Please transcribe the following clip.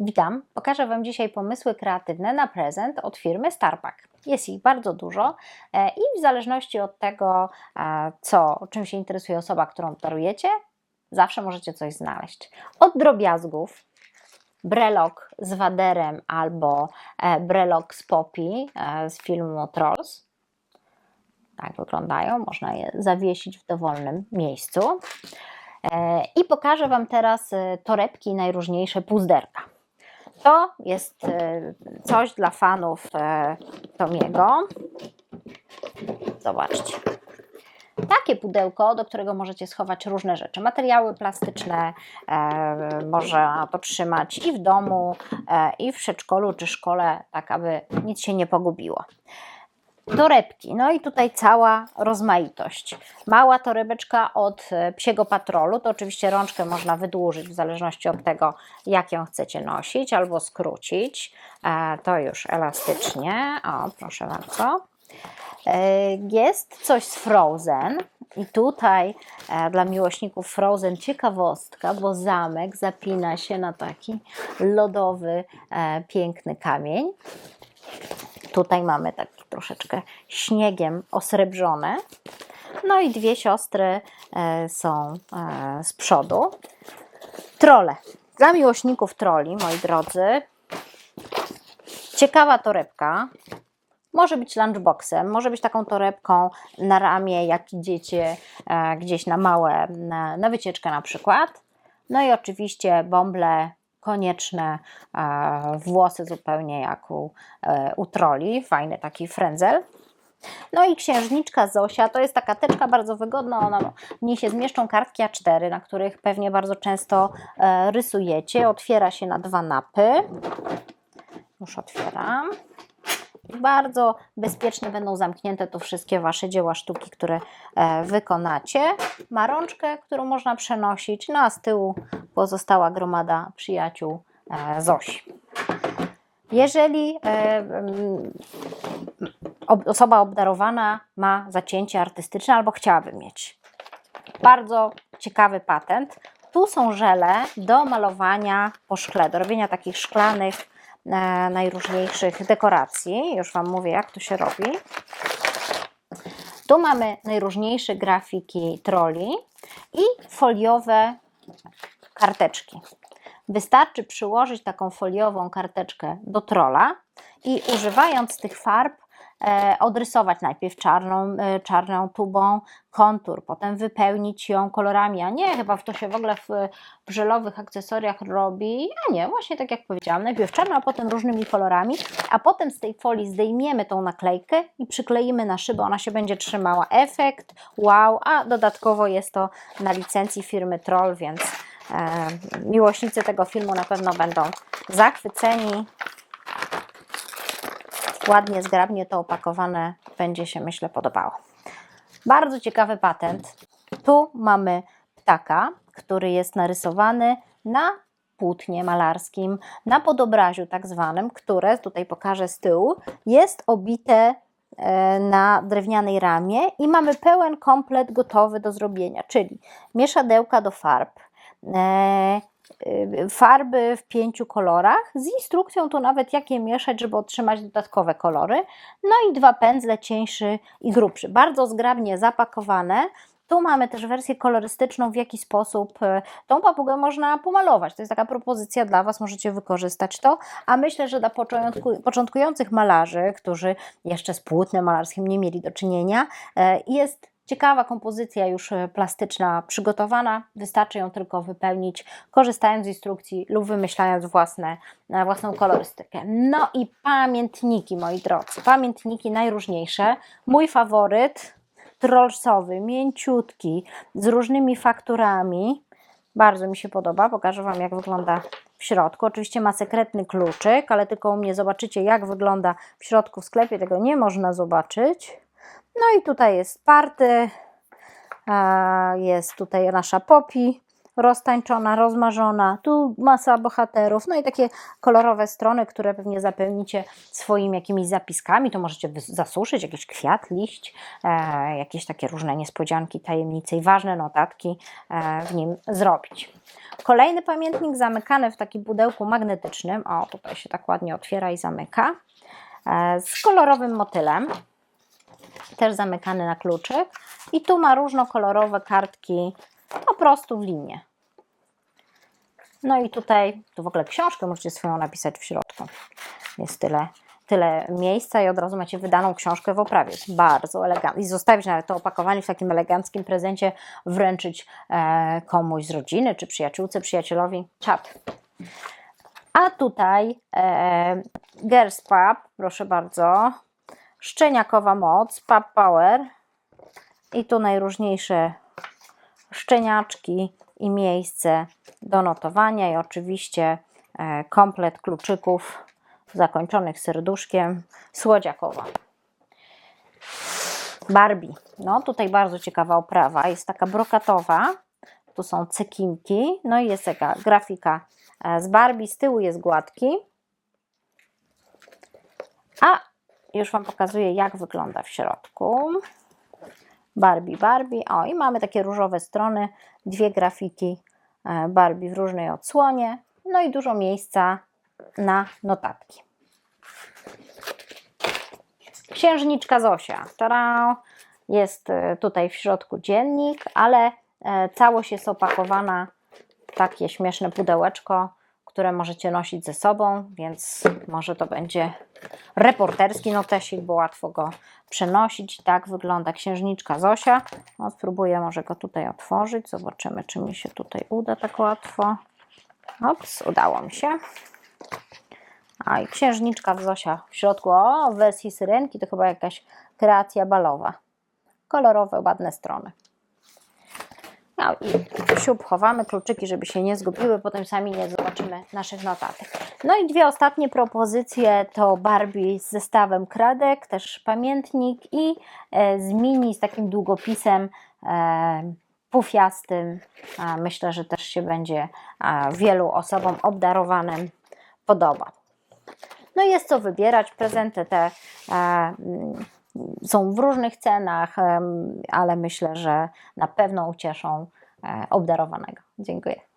Witam. Pokażę Wam dzisiaj pomysły kreatywne na prezent od firmy Starpak. Jest ich bardzo dużo e, i w zależności od tego, e, co, czym się interesuje osoba, którą darujecie, zawsze możecie coś znaleźć. Od drobiazgów, brelok z waderem albo e, brelok z Poppy z filmu Trolls. Tak wyglądają, można je zawiesić w dowolnym miejscu. I pokażę Wam teraz torebki najróżniejsze puzderka. To jest e, coś dla fanów e, Tomiego. Zobaczcie. Takie pudełko, do którego możecie schować różne rzeczy. Materiały plastyczne e, można to trzymać i w domu, e, i w przedszkolu czy szkole, tak aby nic się nie pogubiło torebki. No i tutaj cała rozmaitość. Mała torebeczka od e, psiego patrolu, to oczywiście rączkę można wydłużyć w zależności od tego, jak ją chcecie nosić, albo skrócić. E, to już elastycznie. O, proszę bardzo. E, jest coś z Frozen i tutaj dla miłośników Frozen ciekawostka, bo zamek zapina się na taki lodowy, piękny kamień. Tutaj mamy taki troszeczkę śniegiem osrebrzone. No i dwie siostry e, są e, z przodu. Trole. Dla miłośników troli, moi drodzy, ciekawa torebka. Może być lunchboxem, może być taką torebką na ramię, jak idziecie e, gdzieś na małe, na, na wycieczkę na przykład. No i oczywiście bąble konieczne e, włosy zupełnie jak u, e, u troli, fajny taki frędzel. No i księżniczka Zosia, to jest taka teczka bardzo wygodna, ona, w niej się zmieszczą kartki A4, na których pewnie bardzo często e, rysujecie. Otwiera się na dwa napy. Już otwieram. Bardzo bezpiecznie będą zamknięte to wszystkie Wasze dzieła sztuki, które wykonacie. Ma rączkę, którą można przenosić, no a z tyłu pozostała gromada przyjaciół e, Zosi. Jeżeli e, osoba obdarowana ma zacięcie artystyczne albo chciałaby mieć, bardzo ciekawy patent. Tu są żele do malowania po szkle, do robienia takich szklanych, e, najróżniejszych dekoracji. Już Wam mówię, jak to się robi. Tu mamy najróżniejsze grafiki troli i foliowe karteczki. Wystarczy przyłożyć taką foliową karteczkę do trola i używając tych farb odrysować najpierw czarną, e, czarną tubą kontur, potem wypełnić ją kolorami, a nie, chyba to się w ogóle w, w żelowych akcesoriach robi, a nie, właśnie tak jak powiedziałam, najpierw czarno, a potem różnymi kolorami, a potem z tej folii zdejmiemy tą naklejkę i przykleimy na szybę, ona się będzie trzymała. Efekt, wow, a dodatkowo jest to na licencji firmy Troll, więc E, miłośnicy tego filmu na pewno będą zachwyceni. Ładnie, zgrabnie to opakowane będzie się, myślę, podobało. Bardzo ciekawy patent. Tu mamy ptaka, który jest narysowany na płótnie malarskim, na podobraziu tak zwanym, które, tutaj pokażę z tyłu, jest obite e, na drewnianej ramie i mamy pełen komplet gotowy do zrobienia, czyli mieszadełka do farb, farby w pięciu kolorach, z instrukcją to nawet jakie mieszać, żeby otrzymać dodatkowe kolory. No i dwa pędzle cieńszy i grubszy. Bardzo zgrabnie zapakowane. Tu mamy też wersję kolorystyczną, w jaki sposób e, tą papugę można pomalować. To jest taka propozycja dla Was, możecie wykorzystać to. A myślę, że dla początkujących malarzy, którzy jeszcze z płótnem malarskim nie mieli do czynienia, jest Ciekawa kompozycja już e, plastyczna przygotowana, wystarczy ją tylko wypełnić, korzystając z instrukcji lub wymyślając własne, e, własną kolorystykę. No i pamiętniki, moi drodzy, pamiętniki najróżniejsze. Mój faworyt, trollsowy, mięciutki, z różnymi fakturami. Bardzo mi się podoba, pokażę Wam jak wygląda w środku. Oczywiście ma sekretny kluczyk, ale tylko u mnie zobaczycie jak wygląda w środku w sklepie, tego nie można zobaczyć. No i tutaj jest party, jest tutaj nasza Poppy, roztańczona, rozmarzona, tu masa bohaterów, no i takie kolorowe strony, które pewnie zapełnicie swoimi jakimiś zapiskami, to możecie zasuszyć, jakiś kwiat, liść, e, jakieś takie różne niespodzianki, tajemnice i ważne notatki e, w nim zrobić. Kolejny pamiętnik zamykany w takim pudełku magnetycznym, o tutaj się tak ładnie otwiera i zamyka, e, z kolorowym motylem, też zamykany na kluczyk i tu ma różnokolorowe kartki po prostu w linię. No i tutaj, tu w ogóle książkę możecie swoją napisać w środku. Jest tyle, tyle miejsca i od razu macie wydaną książkę w oprawie. Bardzo elegancko. I zostawić nawet to opakowanie w takim eleganckim prezencie, wręczyć e, komuś z rodziny, czy przyjaciółce, przyjacielowi. Czad. A tutaj e, Girls Pub, proszę bardzo. Szczeniakowa moc, Pub Power. I tu najróżniejsze szczeniaczki i miejsce do notowania i oczywiście e, komplet kluczyków zakończonych serduszkiem słodziakowa. Barbie. No tutaj bardzo ciekawa oprawa. Jest taka brokatowa. Tu są cekinki. No i jest taka grafika e, z Barbie. Z tyłu jest gładki. A już Wam pokazuję, jak wygląda w środku. Barbie, Barbie. O, i mamy takie różowe strony, dwie grafiki e, Barbie w różnej odsłonie, no i dużo miejsca na notatki. Księżniczka Zosia. Tada! Jest e, tutaj w środku dziennik, ale e, całość jest opakowana w takie śmieszne pudełeczko, które możecie nosić ze sobą, więc może to będzie reporterski notesik, bo łatwo go przenosić. Tak wygląda księżniczka Zosia. No, spróbuję może go tutaj otworzyć. Zobaczymy, czy mi się tutaj uda tak łatwo. Ops, udało mi się. A i księżniczka Zosia w środku. O, w wersji syrenki to chyba jakaś kreacja balowa. Kolorowe, ładne strony. No i siup chowamy kluczyki, żeby się nie zgubiły, potem sami nie zobaczymy naszych notatek. No i dwie ostatnie propozycje to Barbie z zestawem kradek, też pamiętnik i e, z mini z takim długopisem e, pufiastym. Myślę, że też się będzie wielu osobom obdarowanym podobał. No jest co wybierać. Prezenty te e, są w różnych cenach, ale myślę, że na pewno ucieszą e, obdarowanego. Dziękuję.